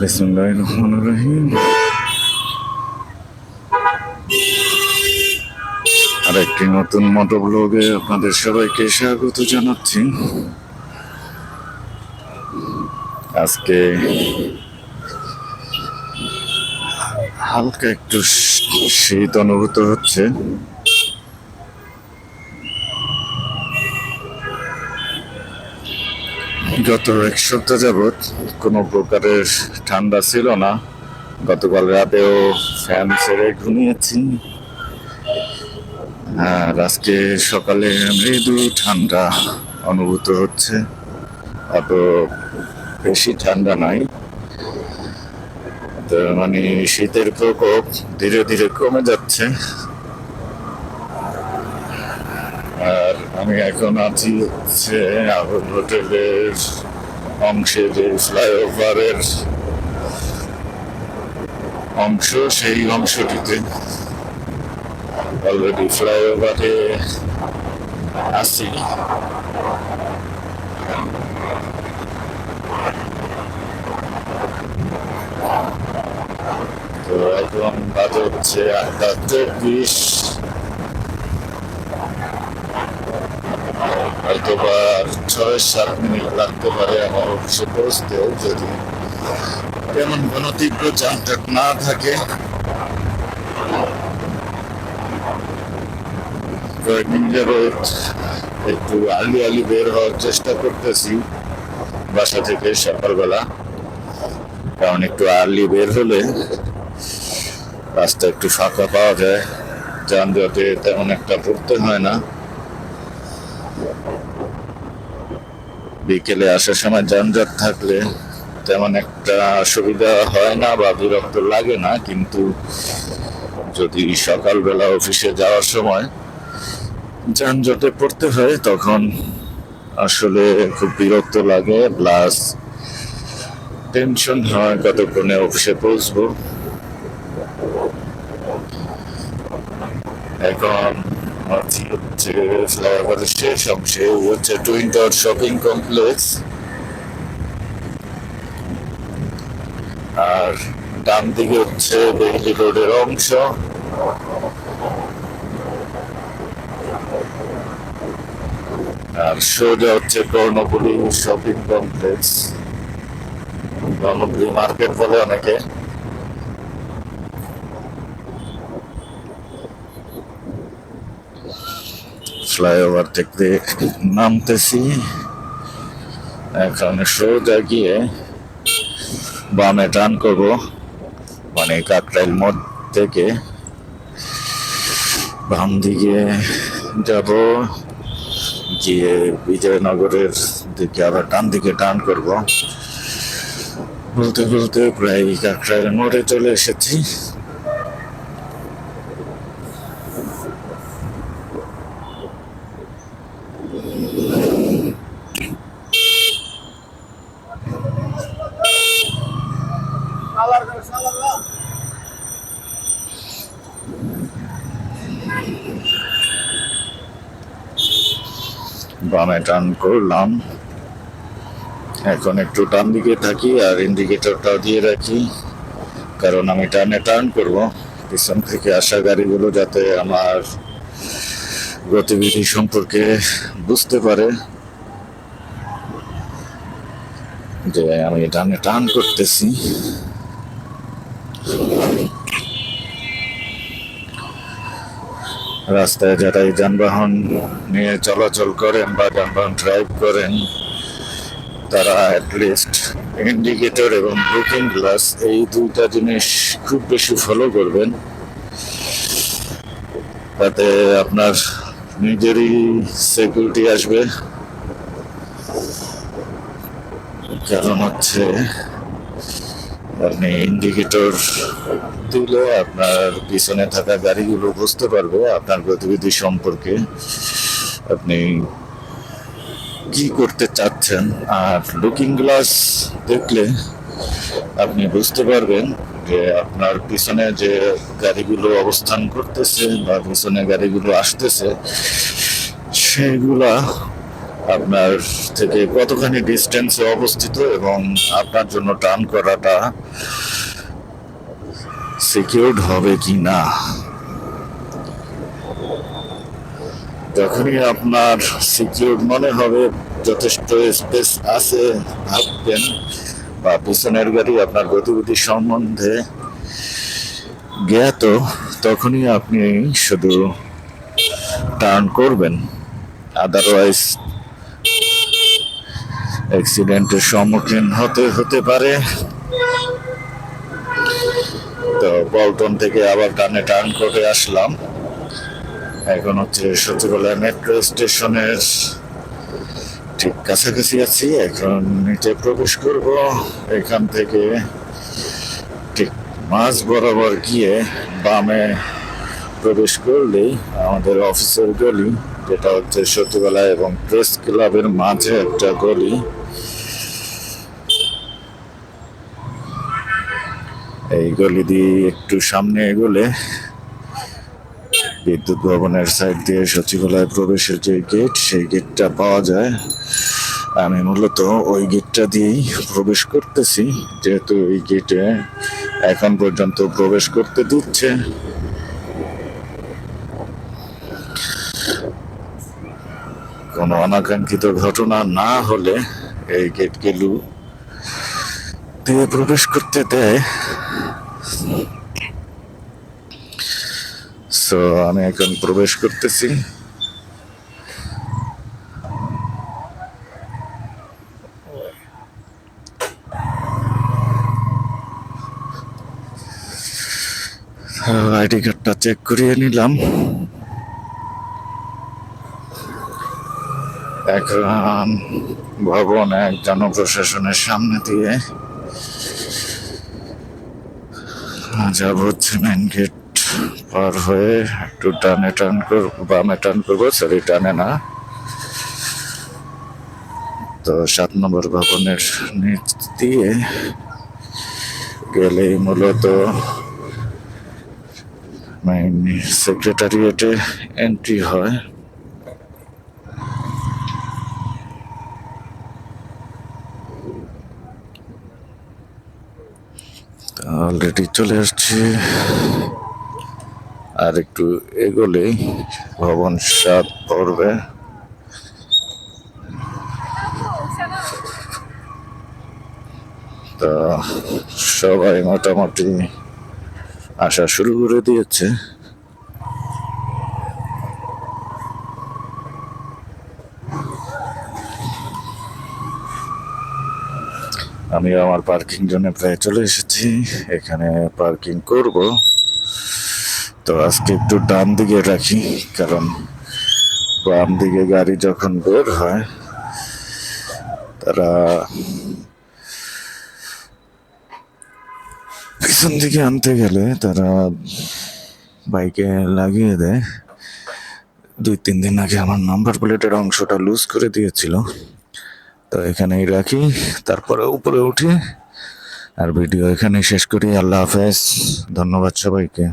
বিসমুল্লাহির রহমানির রহিম। আর একটি নতুন মোটো ব্লগে আপনাদের সবাইকে স্বাগত জানাচ্ছি। আজকে হালকা একটু শীত অনুভূত হচ্ছে। গত এক সপ্তাহ যাবৎ কোনো প্রকারের ঠান্ডা ছিল না। গতকাল রাতেও ফ্যান ছেড়ে ঘুমিয়েছি। আর আজকে সকালে মৃদু ঠান্ডা অনুভূত হচ্ছে। অত বেশি ঠান্ডা নাই। তো মানে শীতের প্রকোপ ধীরে ধীরে কমে যাচ্ছে। আর আমি এখন আছি হচ্ছে আহুল হোটেলের অংশে যে ফ্লাইওভারের অংশ, সেই অংশটিতে অলরেডি ফ্লাইওভারে আছি। তো এখন বাজে হচ্ছে আটটা চব্বিশ হয়তো বা আর ছয় সাত মিনিট লাগতে পারে আমার অফিসে পৌঁছতেও যদি তেমন কোনো তীব্র যানজট না থাকে। যাবৎ একটু আলি আলি বের হওয়ার চেষ্টা করতেছি বাসা থেকে সকালবেলা, কারণ একটু আর্লি বের হলে রাস্তা একটু ফাঁকা পাওয়া যায়। যানজটে তেমন একটা পড়তে হয় না। বিকেলে আসার সময় যানজট থাকলে তেমন একটা সুবিধা হয় না বা বিরক্ত লাগে না, কিন্তু যদি সকালবেলা অফিসে যাওয়ার সময় যানজটে পড়তে হয়, তখন আসলে খুব বিরক্ত লাগে। প্লাস টেনশন হয়, কতক্ষণে অফিসে পৌঁছবো। এখন ফ্লাইওভারের শেষ অংশে হচ্ছে টুইন টাওয়ার শপিং কমপ্লেক্স আর ডান দিকে হচ্ছে বেইলি রোডের অংশ। আর সোজা হচ্ছে Karnapuri shopping complex Karnapuri market বলে অনেকে। ফ্লাইওভার থেকে নামতেছি। এখন সোজা গিয়ে বামে টান করব মানে কাকরাইল মোড় থেকে বাম দিকে যাব, গিয়ে বিজয়নগরের দিকে আবার ডান দিকে টান করব। বলতে বলতে প্রায় কাকরাইল মোড়ে চলে এসেছি। বামে টান করলাম। এখন একটু ডান দিকে থাকি আর ইন্ডিকেটরটা দিয়ে রাখি, কারণ আমি টানে টার্ন করব। পিছন থেকে আসা গাড়িগুলো যাতে আমার গতিবিধি সম্পর্কে বুঝতে পারে। যে আমি টানে টান করতেছি। রাস্তায় যারা এই যানবাহন নিয়ে চলাচল করেন বা যানবাহন ড্রাইভ করেন, তারা অ্যাটলিস্ট ইন্ডিকেটর এবং বুকিং গ্লাস এই দুইটা জিনিস খুব বেশি ফলো করবেন। তাতে আপনার নিজেরই সিকিউরিটি আসবে। কারণ হচ্ছে আপনি ইন্ডিকেটর তুলে আপনার পিছনে থাকা গাড়িগুলো বুঝতে পারবে, আপনার গতিবিধি সম্পর্কে। আপনি কি করতে চাচ্ছেন? আর লুকিং গ্লাস দেখলে আপনি বুঝতে পারবেন যে আপনার পিছনে যে গাড়িগুলো অবস্থান করতেছে বা পিছনে গাড়িগুলো আসতেছে, সেগুলা আপনার থেকে কতখানি ডিস্টেন্সে অবস্থিত এবং আপনার জন্য টার্ন করাটা সিকিউরড হবে কি না যখনই আপনার সিকিউর মনে হবে, যথেষ্ট স্পেস আছে ভাববেন বা পিছনের গাড়ি আপনার গতিবিধি সম্বন্ধে জ্ঞাত, তখনই আপনি শুধু টার্ন করবেন। আদারওয়াইজ অ্যাক্সিডেন্টের সম্মুখীন হতে হতে পারে। তো পল্টন থেকে আবার টানে টার্ন করে আসলাম। এখন হচ্ছে সচিবালয় মেট্রো স্টেশনের ঠিক কাছাকাছি আছি। এখন নিচে প্রবেশ করব। এখান থেকে ঠিক মাঝ বরাবর গিয়ে বামে প্রবেশ করলেই আমাদের অফিসের গলি। যেটা হচ্ছে সচিবালয় এবং প্রেস ক্লাবের মাঝে একটা গলি। এই গলি দিয়ে একটু সামনে এগোলে বিদ্যুৎ ভবনের সাইড দিয়ে সচিবালয় প্রবেশের যে গেট, সেই গেটটা পাওয়া যায়। আমি মূলত ওই গেটটা দিয়েই প্রবেশ করতেছি, যেহেতু এই গেটে এখন পর্যন্ত প্রবেশ করতে দিচ্ছে। কোনো অনাকাঙ্ক্ষিত ঘটনা না হলে এই গেটগুলো দিয়ে প্রবেশ করতে দেয়। সো আমি এখন প্রবেশ করতেছি। আইডি কার্ডটা চেক করিয়ে নিলাম। এখন ভবন এক জনপ্রশাসনের সামনে দিয়ে যাব মেন গেট পার হয়ে একটু টানে টান করব, বামে টান করব, সরি, টানে না। তো সাত নম্বর ভবনের নিচ দিয়ে গেলেই মূলত সেক্রেটারিয়েটে এন্ট্রি হয়। অলরেডি চলে আসছে। আর একটু এগোলেই ভবন সাত পড়বে। তো সবাই মোটামুটি আসা শুরু করে দিয়েছে। আমি আমার পার্কিং জোনে প্রায় চলে এসেছি। এখানে পার্কিং করব। তো আজকে একটু ডান দিকে রাখি, কারণ বাম দিকে গাড়ি যখন বের হয়, তারা পিছন দিকে আনতে গেলে তারা বাইকে লাগিয়ে দেয়। দুই, তিন দিন আগে আমার নাম্বার প্লেটের অংশটা লুজ করে দিয়েছিল। তো এখানেই রাখি। তারপরে উপরে উঠি। আর ভিডিও এখানেই শেষ করি। আল্লাহ হাফেজ। ধন্যবাদ সবাইকে।